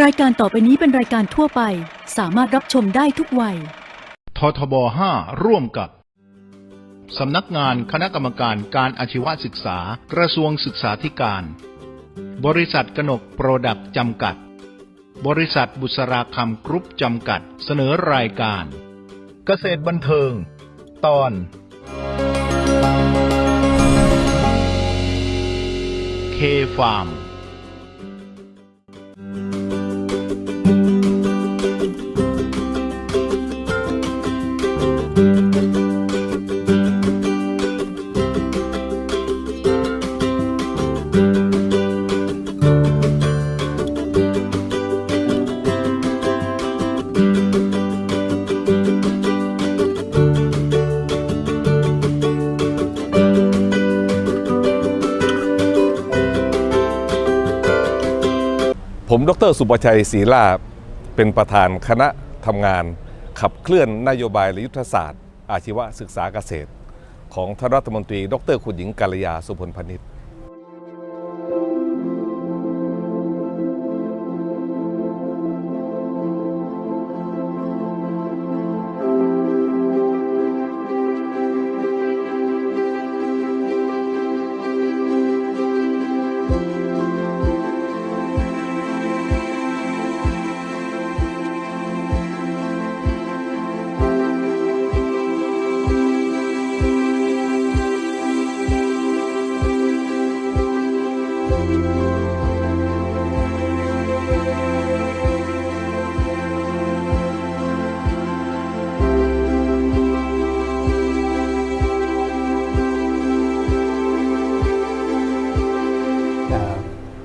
รายการต่อไปนี้เป็นรายการทั่วไป สามารถรับชมได้ทุกวัย ททบ 5 ร่วมกับ สำนักงานคณะกรรมการการอาชีวศึกษา กระทรวงศึกษาธิการ บริษัทกนกโปรดักต์จำกัด บริษัทบุษราคำกรุ๊ปจำกัด เสนอรายการ เกษตรบันเทิง ตอนเคฟาร์ม ดรสุประชัยศรีลาเป็นประธานคณะทำงาน ขับเคลื่อนนโยบายและยุทธศาสตร์ อาชีวศึกษาเกษตร ของท่านรัฐมนตรี ดรคุณหญิงกัลยาสุพลพนิษ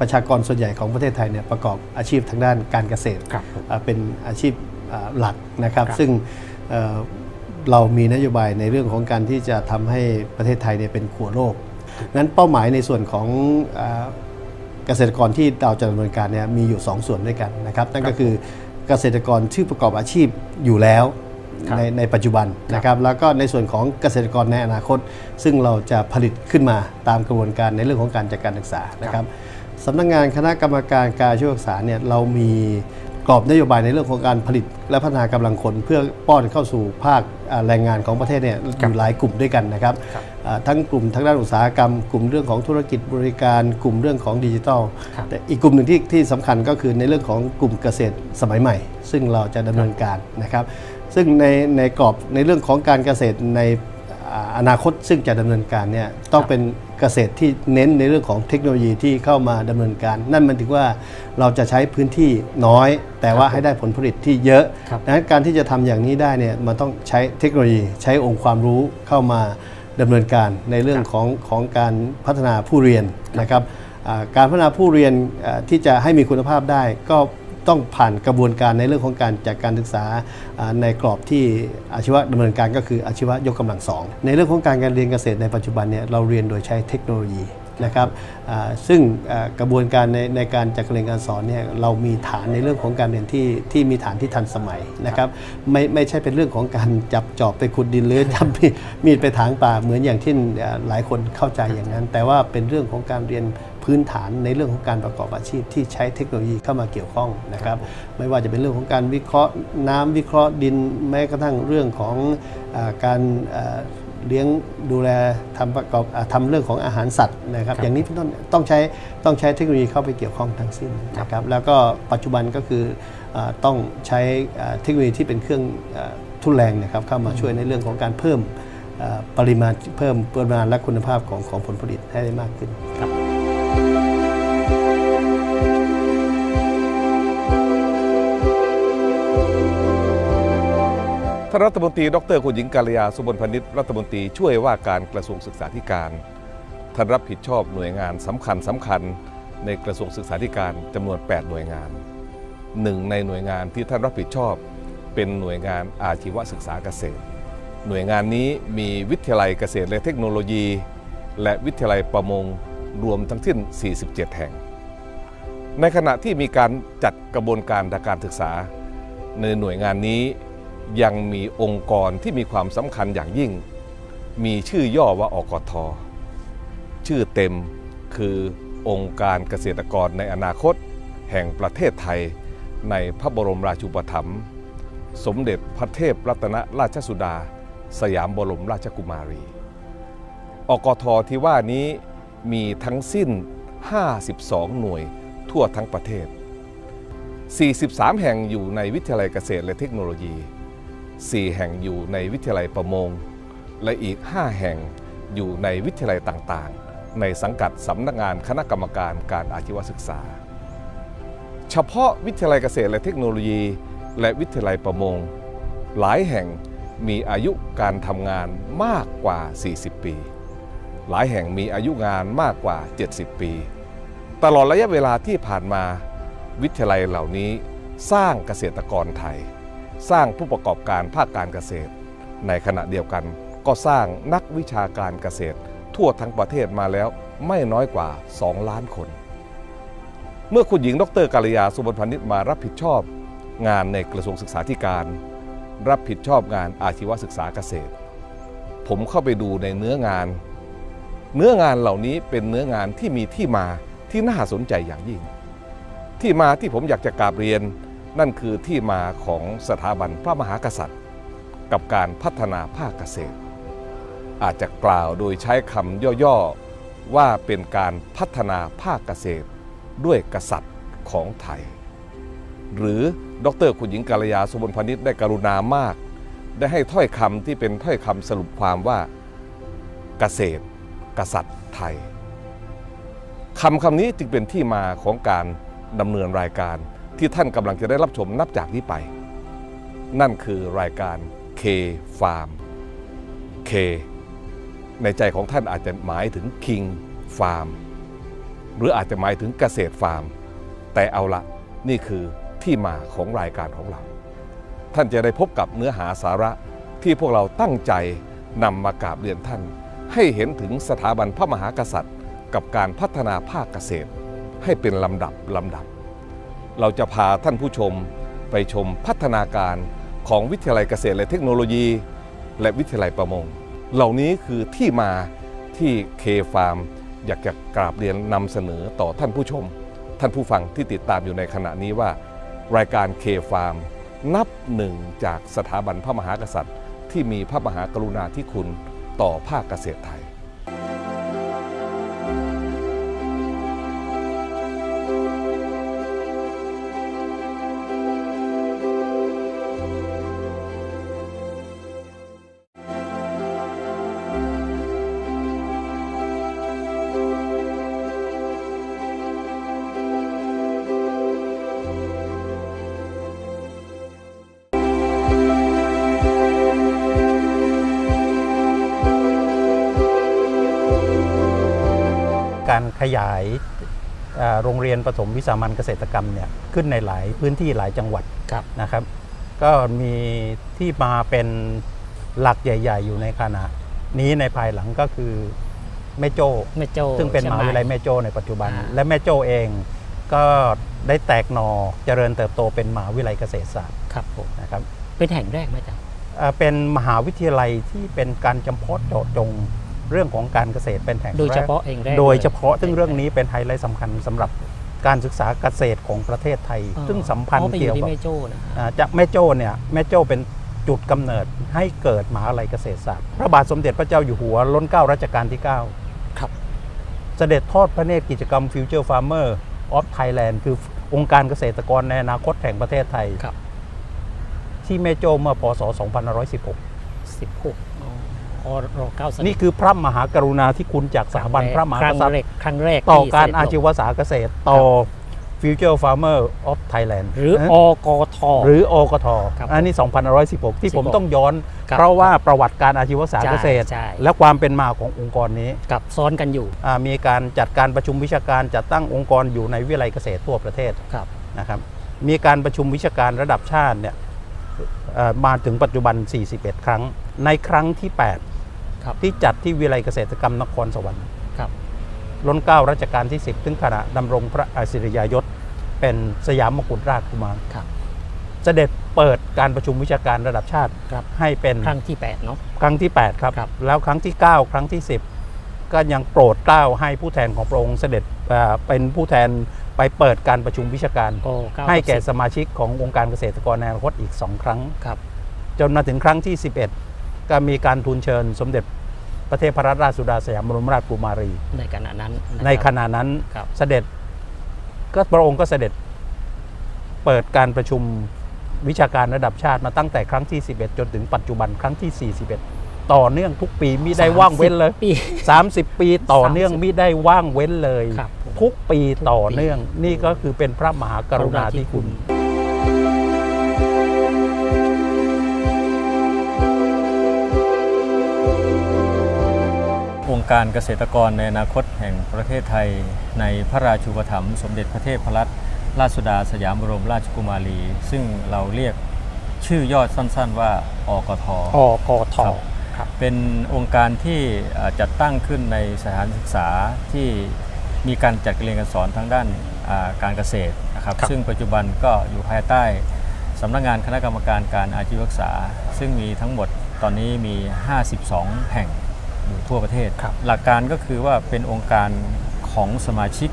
ประชากรส่วนใหญ่ของประเทศไทยเนี่ยประกอบอาชีพทางด้านการเกษตรครับผมเอ่อเป็นอาชีพเอ่อหลักนะครับครับซึ่งเอ่อเรามีนโยบายในเรื่องของการที่จะทำให้ประเทศไทยเนี่ยเป็นขัวโลกงั้นเป้าหมายในส่วนของเอ่อเกษตรกรที่เราจะดำเนินการเนี่ยมีอยู่ 2 ส่วนด้วยกันนะครับนั่นก็คือเกษตรกรที่ประกอบอาชีพอยู่แล้วครับในในปัจจุบันนะครับแล้วก็ในส่วนของเกษตรกรในอนาคต ซึ่งเราจะผลิตขึ้นมาตามกระบวนการในเรื่องของการจัดการศึกษานะครับ สำนักงานคณะกรรมการการช่วยศึกษาเนี่ยเรามีกรอบนโยบายในเรื่องของการผลิตและพัฒนากำลังคน เพื่อป้อนเข้าสู่ภาคอ่าแรงงานของประเทศเนี่ยอยู่หลายกลุ่มด้วยกันนะครับครับอ่าทั้งกลุ่มทางด้านอุตสาหกรรม กลุ่มเรื่องของธุรกิจบริการกลุ่มเรื่องของดิจิทัลครับแต่อีกกลุ่มหนึ่งที่ที่สำคัญก็คือในเรื่องของกลุ่มเกษตรสมัยใหม่ ซึ่งเราจะดำเนินการนะครับ ซึ่งในในกรอบในเรื่องของการเกษตรใน อ่าอนาคตซึ่งจะดำเนินการเนี่ยต้องเป็นเกษตรที่เน้นในเรื่องของเทคโนโลยีที่เข้ามาดำเนินการ นั่นหมันถึงว่าเราจะใช้พื้นที่น้อย แต่ว่าให้ได้ผลผลิตที่เยอะครับดังนั้นการที่จะทำอย่างนี้ได้เนี่ยมันต้องใช้เทคโนโลยีใช้องค์ความรู้เข้ามาดำเนินการในเรื่องของของการพัฒนาผู้เรียนนะครับอ่าการพัฒนาผู้เรียนอ่าที่จะให้มีคุณภาพได้ก็ ต้องผ่านกระบวนการในเรื่องของการจัดการศึกษาในกรอบที่อาชีวะดำเนินการก็คืออาชีวะยกกำลังสองในเรื่องของการการเรียนเกษตรในปัจจุบันเนี่ยเราเรียนโดยใช้เทคโนโลยีนะครับซึ่งกระบวนการในในการจัดการเรียนการสอนเนี่ยเรามีฐานในเรื่องของการเรียนที่ที่มีฐานที่ทันสมัยนะครับไม่ไม่ใช่เป็นเรื่องของการจับจอบไปขุดดินหรือจับมีดไปถางป่าเหมือนอย่างที่หลายคนเข้าใจอย่างนั้น แต่ว่าเป็นเรื่องของการเรียน พื้นฐานในเรื่องของการประกอบอาชีพที่ใช้เทคโนโลยีเข้ามาเกี่ยวข้องนะครับไม่ว่าจะเป็นเรื่องของการวิเคราะห์น้ำวิเคราะห์ดินแม้กระทั่งเรื่องของอาการอ่าเลี้ยงดูแลทำประกอบอ่าทำเรื่องของอาหารสัตว์นะครับอย่างนี้เป็นต้นต้องใช้ต้องใช้เทคโนโลยีเข้าไปเกี่ยวข้องทั้งสิ้นนะครับแล้วก็ปัจจุบันก็คืออาต้องใช้อ่าเทคโนโลยีที่เป็นเครื่องอ่าทุนแรงนะครับเข้ามาช่วยในเรื่องของการเพิ่มอ่าปริมาณเพิ่มปริมาณและคุณภาพของของผลผลิตให้ได้มากขึ้นครับานรัฐมนตรี ดรคุณหญิงกัลยา สุพลพนิษฐ์รัฐมนตรีช่วยว่าการกระทรวงศึกษาธิการท่านรับผิดชอบหน่วยงานสำคัญสำคัญในกระทรวงศึกษาธิการจำนวน 8 หน่วยงานหนึ่งในหน่วยงานที่ท่านรับผิดชอบ เป็นหน่วยงานอาชีวศึกษาเกษตร หน่วยงานนี้มีวิทยาลัยเกษตรและเทคโนโลยี และวิทยาลัยประมงรวมทั้งสิ้น 47 แห่ง ในขณะที่มีการจัดกระบวนการทางการศึกษา ในหน่วยงานนี้ ยังมีองค์กรที่มีความสำคัญอย่างยิ่ง มีชื่อย่อว่าอกท ชื่อเต็มคือองค์การเกษตรกรในอนาคต แห่งประเทศไทย ในพระบรมราชูปถัมภ์สมเด็จพระเทพรัตนราชสุดา สยามบรมราชกุมารี อกทที่ว่านี้มีทั้งสิ้น 52 หน่วยทั่วทั้งประเทศ 43 แห่งอยู่ในวิทยาลัยเกษตรและเทคโนโลยี 4 แห่งอยู่ในวิทยาลัยประมง และอีก 5 แห่งอยู่ในวิทยาลัยต่างๆ ในสังกัดสำนักงานคณะกรรมการการอาชีวศึกษา เฉพาะวิทยาลัยเกษตรและเทคโนโลยี และวิทยาลัยประมง หลายแห่งมีอายุการทำงานมากกว่า 40 ปี หลายแห่งมีอายุงานมากกว่า 70 ปี ตลอดระยะเวลาที่ผ่านมา วิทยาลัยเหล่านี้สร้างเกษตรกรไทย สร้างผู้ประกอบการภาคการเกษตร ในขณะเดียวกันก็สร้างนักวิชาการเกษตร ทั่วทั้งประเทศมาแล้วไม่น้อยกว่า 2 ล้านคน เมื่อคุณหญิงดรกาลยาสุบรพานิชมารับผิดชอบงานในกระทรวงศึกษาธิการ รับผิดชอบงานอาชีวศึกษาเกษตร ผมเข้าไปดูในเนื้องาน เนื้องานเหล่านี้เป็นเนื้องานที่มีที่มาที่น่าสนใจอย่างยิ่ง ที่มาที่ผมอยากจะกราบเรียน นั่นคือที่มาของสถาบันพระมหากษัตริย์ กับการพัฒนาภาคเกษตร อาจจะกล่าวโดยใช้คำย่อๆว่าเป็นการพัฒนาภาคเกษตร ด้วยกษัตริย์ของไทย หรือดรคุณหญิงกาลยาสุบลพนิษฐ์ได้กรุณามาก ได้ให้ถ้อยคำที่เป็นถ้อยคำสรุปความว่าเกษตร กษัตริย์ไทยคำคำนี้จึงเป็นที่มาของการดำเนินรายการ ที่ท่านกำลังจะได้รับชมนับจากนี้ไป นั่นคือรายการ K Farm K ในใจของท่านอาจจะหมายถึง King Farm หรืออาจจะหมายถึงเกษตรฟาร์ม แต่เอาละนี่คือที่มาของรายการของเรา ท่านจะได้พบกับเนื้อหาสาระที่พวกเราตั้งใจนำมากราบเรียนท่าน ให้เห็นถึงสถาบันพระมหากษัตริย์ กับการพัฒนาภาคเกษตร ให้เป็นลำดับลำดับ เราจะพาท่านผู้ชมไปชมพัฒนาการของวิทยาลัยเกษตรและเทคโนโลยี และวิทยาลัยประมง เหล่านี้คือที่มาที่เคฟาร์มอยากจะกราบเรียนนำเสนอต่อท่านผู้ชม ท่านผู้ฟังที่ติดตามอยู่ในขณะนี้ว่า รายการเคฟาร์มนับหนึ่งจากสถาบันพระมหากษัตริย์ ที่มีพระมหากรุณาธิคุณต่อภาคเกษตรไทย ขยายเอ่อโรงเรียนประถมวิสามัญเกษตรกรรมเนี่ยขึ้นในหลายพื้นที่หลายจังหวัดนะครับ ก็มีที่มาเป็นหลักใหญ่ ๆ อยู่ในขณะนี้ในภายหลังก็คือแม่โจ้แม่โจ้ซึ่งเป็นมหาวิทยาลัยชีงใแม่โจ้ในปัจจุบันอ่าและแม่โจ้เองก็ได้แตกหนอเจริญเติบโตเป็นมหาวิทยาลัยเกษตรศาสตร์ครับผมนะครับเป็นแห่งแรกไหมจ๊ะเอ่อเป็นมหาวิทยาลัยที่เป็นการจำเพาะเจาะจง เรื่องของการเกษตรเป็นแห่งแรกโดยเฉพาะเองแรกโดยเฉพาะลซึ่งเรื่องนี้เป็นไฮไลท์สำคัญสำหรับการศึกษาเกษตรของประเทศไทยอ๋อซึ่งสัมพันอ๋ธ์อไปอเกี่ยวที่กับแม่โจ้นะฮะอ่าจากแม่โจ้เนี่ยแม่โจ้เป็นจุดกำเนิดให้เกิดมหาวิทยาลัยเกษตรศาสตร์ พระบาทสมเด็จพระเจ้าอยู่หัวล้นเกล้ารัชกาลที่ 9 ครับ เสด็จทอดพระเนตรกิจกรรม Future Farmer of Thailand คือองค์การเกษตรกรในอนาคตแห่งประเทศไทยครับที่แม่โจ้เมื่อพศ 2516 16 อ๋อพอรอเก้าสนี่คือพระมหากรุณาธิคุณจากสถาบันพระมหากษัตริย์ครั้งแรกต่อที่การเสด็จลงอาชีวศึกษาเกษตรต่อ Future Farmer of Thailand หรือนะอกทหรืออกทครับอันนี้2516 ที่ผม16ต้องย้อนครับเพราะว่าประวัติการอาชีวศึกษาเกษตรใช่ใช่และความเป็นมาขององค์กรนี้กับซ้อนกันอยู่อ่ามีการจัดการประชุมวิชาการจัดตั้งองค์กรอยู่ในวิทยาลัยเกษตรทั่วประเทศครับนะครับมีการประชุมวิชาการระดับชาติเนี่ยเอ่อมาถึงปัจจุบัน 41 ครั้ง ในครั้งที่ครับ8 ที่จัดที่วิทยาลัยเกษตรกรรมนครสวรรค์ครับล้นเกล้ารัชกาลที่ 10 ถึงขณะดำรงพระอาศิริยยศ เป็นสยามมกุฎราชกุมารครับเสด็จเปิดการประชุมวิชาการระดับชาติครับให้เป็นครั้งที่8เนาะครั้งที่8ครับครับแล้วครั้งที่ 9 ครั้งที่ 10 ก็ยังโปรดเกล้าให้ผู้แทนของพระองค์เสด็จเอ่อเป็นผู้แทนไปเปิดการประชุมวิชาการโอ้เาให้แก่สิบสมาชิกขององค์การเกษตรกรในอนาคตอีก 2 ครั้งครับจนมาถึงครั้งที่ 11 ก็มีการทูลเชิญสมเด็จ พระเทพรัตนราชสุดาสยามบรมราชกุมารี ในขณะนั้นนะในครับขณะนั้นครับ เสด็จก็พระองค์ก็เสด็จเปิดการประชุมวิชาการระดับชาติมาตั้งแต่ครั้งที่ 11 จนถึงปัจจุบันครั้งที่ 41 ต่อเนื่องทุกปีมิได้ว่างเว้นเลย ปี 30 ปีต่อเนื่อง30มิได้ว่างเว้นเลย ครับผม ทุกปีต่อเนื่อง นี่ก็คือเป็นพระมหากรุณาธิคุณ การเกษตรกรในอนาคตแห่งประเทศไทย ในพระราชูปถัมภ์สมเด็จพระเทพรัตนราชสุดาสยามบรมราชกุมารี ซึ่งเราเรียกชื่อย่อสั้นๆว่าอกทอกทครับครับเป็นองค์การที่เอ่อจัดตั้งขึ้นในสถานศึกษาที่มีการจัดการเรียนการสอนทางด้านอ่าการเกษตรนะครับครับซึ่งปัจจุบันก็อยู่ภายใต้สำนักงานคณะกรรมการการอาชีวศึกษา ซึ่งมีทั้งหมดตอนนี้มี 52 แห่ง อยู่ทั่วประเทศครับหลักการก็คือว่าเป็นองค์การของสมาชิก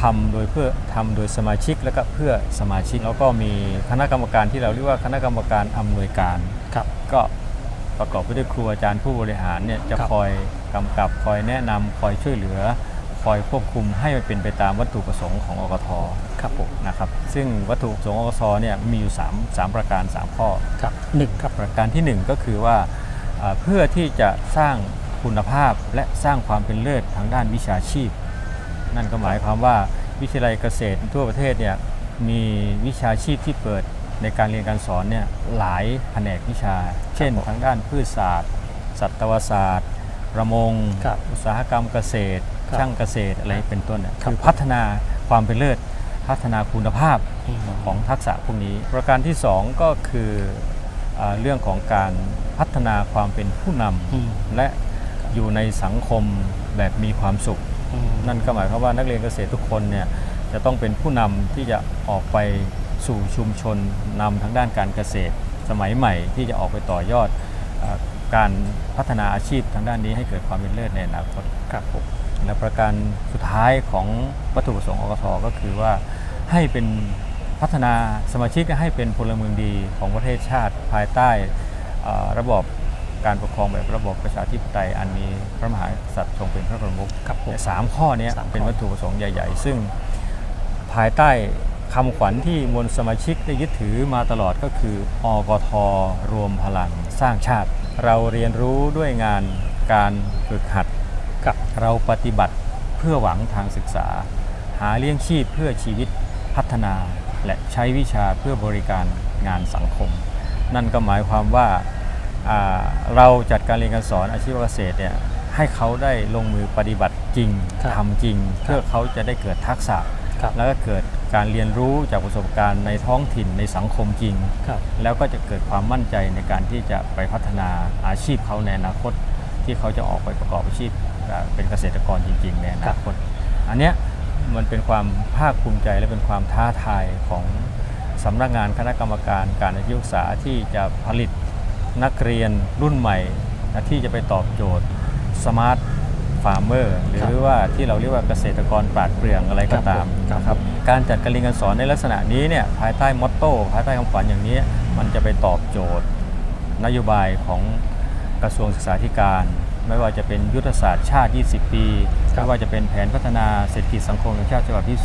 ทำโดยเพื่อทำโดยสมาชิกและก็เพื่อสมาชิก แล้วก็มีคณะกรรมการที่เราเรียกว่าคณะกรรมการอำนวยการครับก็ประกอบไปด้วยครูอาจารย์ผู้บริหารเนี่ยจะครับคอยกำกับคอยแนะนำคอยช่วยเหลือ คอยควบคุมให้มันเป็นไปตามวัตถุประสงค์ของอกทครับผมนะครับซึ่งวัตถุประสงค์อกทเนี่ยมีอยู่3 3ประการ 3 ข้อครับหนึ่งครับประการทีหนึ่1 ก็คือว่าเอ่อเพื่อที่จะสร้าง คุณภาพและสร้างความเป็นเลิศทางด้านวิชาชีพ นั่นก็หมายความว่าวิทยาลัยเกษตรทั่วประเทศเนี่ยมีวิชาชีพที่เปิดในการเรียนการสอนเนี่ยหลายแผนกวิชา เช่นทางด้านพืชศาสตร์ สัตวศาสตร์ ประมงครับอุตสาหกรรมเกษตรครับช่างเกษตรอะไรเป็นต้นเนี่ยครับคือพัฒนาความเป็นเลิศพัฒนาคุณภาพอืมของทักษะพวกนี้ ประการที่ 2 ก็คืออาเรื่องของการพัฒนาความเป็นผู้นอืมำและ อยู่ในสังคมแบบมีความสุขอืมนั่นก็หมายความว่านักเรียนเกษตรทุกคนเนี่ยจะต้องเป็นผู้นำที่จะออกไปสู่ชุมชนนำทางด้านการเกษตร สมัยใหม่ที่จะออกไปต่อยอดอาการพัฒนาอาชีพทางด้านนี้ให้เกิดความเป็นเลิศในอนาคตครับผมและประการสุดท้ายของวัตถุประสงค์อกทก็คือว่าให้เป็นพัฒนาสมาชิกให้เป็นพลเมืองดีของประเทศชาติภายใต้เอ่อระบอบ การปกครองแบบระบอบประชาธิปไตยอันมีพระมหากษัตริย์ทรงเป็นพระประมุขครับผมเนี่ยสามข้อเนี้ยสามข้อเป็นวัตถุประสงค์ใหญ่ ๆ ซึ่งภายใต้คำขวัญที่มวลสมาชิกได้ยึดถือมาตลอดก็คืออกทรวมพลังสร้างชาติ เราเรียนรู้ด้วยงานการฝึกหัดครับเราปฏิบัติเพื่อหวังทางศึกษา หาเลี้ยงชีพเพื่อชีวิตพัฒนา และใช้วิชาเพื่อบริการงานสังคม นั่นก็หมายความว่าอ่า เราจัดการเรียนการสอนอาชีวเกษตรเนี่ยให้เขาได้ลงมือปฏิบัติจริงครับทำจริง เพื่อเขาจะได้เกิดทักษะ ครับ แล้วก็เกิดการเรียนรู้จากประสบการณ์ในท้องถิ่นในสังคมจริง ครับ แล้วก็จะเกิดความมั่นใจในการที่จะไปพัฒนาอาชีพเขาในอนาคต ที่เขาจะออกไปประกอบอาชีพอ่าเป็นเกษตรกรจริง ๆ ในอนาคต อันเนี้ยมันเป็นความภาคภูมิใจและเป็นความท้าทายของสำนักงานคณะกรรมการการอาชีวศึกษาที่จะผลิต นักเรียนรุ่นใหม่นะที่จะไปตอบโจทย์สมาร์ทฟาร์มเมอร์หรือว่าที่เราเรียกว่าเกษตรกรปราดเปรื่องอะไรก็ตามครับนะครับการจัดการเรียนการสอนในลักษณะนี้เนี่ยภายใต้มอตโต้ภายใต้คำขวัญอย่างนี้ มันจะไปตอบโจทย์ นโยบายของกระทรวงศึกษาธิการ ไม่ว่าจะเป็นยุทธศาสตร์ชาติ 20 ปีไม่ว่าจะเป็นแผนพัฒนาเศรษฐกิจสังคมแห่งชาติฉบับที่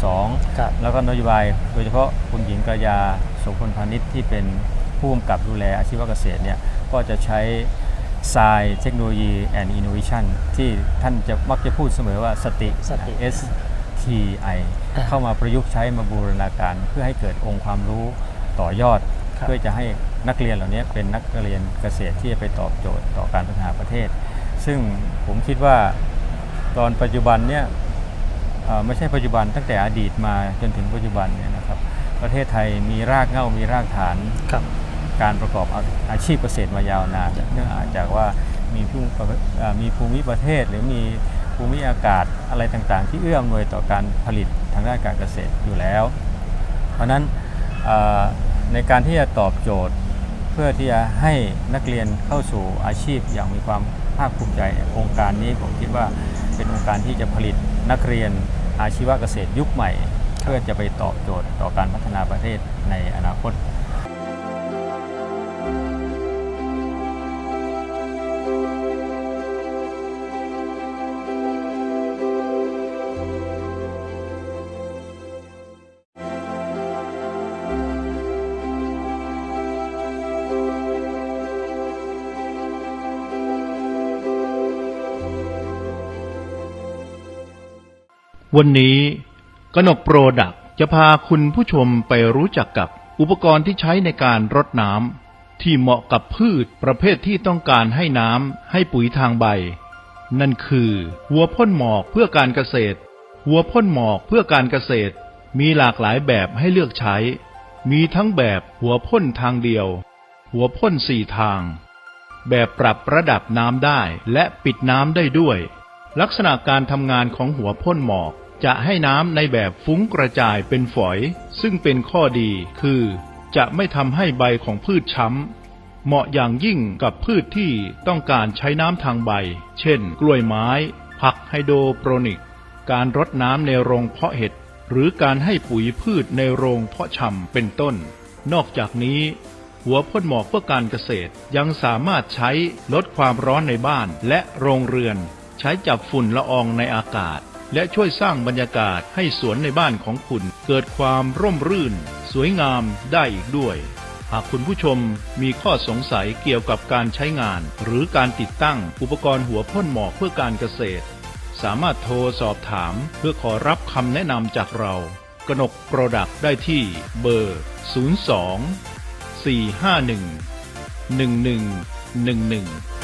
ครับ2แล้วก็นโยบายโดยเฉพาะคุณหญิงกระยาโสพลพาณิชย์ที่เป็น ผู้กำกับดูแลอาชีวเกษตรเนี่ยก็จะใช้ Science เทคโนโลยี and Innovation ที่ท่านจะมักจะพูดเสมอว่าสติสติ S T I อ่าเข้ามาประยุกต์ใช้มาบูรณาการ เพื่อให้เกิดองค์ความรู้ต่อยอดครับเพื่อจะให้นักเรียนเหล่านี้เป็นนักเรียนเกษตรที่จะไปตอบโจทย์ต่อการพัฒนาประเทศ ซึ่งผมคิดว่าตอนปัจจุบันเนี่ยเอ่อไม่ใช่ปัจจุบันตั้งแต่อดีตมาจนถึงปัจจุบันเนี่ยนะครับ ประเทศไทยมีรากเหง้ามีรากฐานครับ การประกอบอาชีพเกษตรมายาวนานเนื่องจากว่ามีภูมิมีภูมิประเทศหรือมีภูมิอากาศอะไรต่างๆ ที่เอื้ออำนวยต่อการผลิตทางด้านการเกษตรอยู่แล้ว เพราะนั้นในการที่จะตอบโจทย์เพื่อที่จะให้นักเรียนเข้าสู่อาชีพอย่างมีความภาคภูมิใจโครงการนี้ผมคิดว่าเป็นองค์การที่จะผลิตนักเรียนอาชีวเกษตรยุคใหม่ เพื่อจะไปตอบโจทย์ต่อการพัฒนาประเทศในอนาคต วันนี้กนกโปรดักจะพาคุณผู้ชมไปรู้จักกับอุปกรณ์ที่ใช้ในการรดน้ำที่เหมาะกับพืชประเภทที่ต้องการให้น้ำให้ปุ๋ยทางใบ นั่นคือ หัวพ่นหมอกเพื่อการเกษตร หัวพ่นหมอกเพื่อการเกษตร มีหลากหลายแบบให้เลือกใช้ มีทั้งแบบหัวพ่นทางเดียว หัวพ่นสี่ทาง แบบปรับระดับน้ำได้และปิดน้ำได้ด้วย ลักษณะการทำงานของหัวพ่นหมอกจะให้น้ำในแบบฟุ้งกระจายเป็นฝอย ซึ่งเป็นข้อดีคือ จะไม่ทำให้ใบของพืชช้ำ เหมาะอย่างยิ่งกับพืชที่ต้องการใช้น้ำทางใบ เช่น กล้วยไม้ ผักไฮโดรโปรนิก การรดน้ำในโรงเพาะเห็ด หรือการให้ปุ๋ยพืชในโรงเพาะชำเป็นต้น นอกจากนี้ หัวพ่นหมอกเพื่อการเกษตรยังสามารถใช้ลดความร้อนในบ้านและโรงเรือน ใช้จับฝุ่นละอองในอากาศ และช่วยสร้างบรรยากาศให้สวนในบ้านของคุณ เกิดความร่มรื่น สวยงามได้อีกด้วย หากคุณผู้ชมมีข้อสงสัยเกี่ยวกับการใช้งาน หรือการติดตั้งอุปกรณ์หัวพ่นหมอกเพื่อการเกษตร สามารถโทรสอบถามเพื่อขอรับคำแนะนำจากเรากนกโปรดักได้ที่เบอร์ 02 451 1111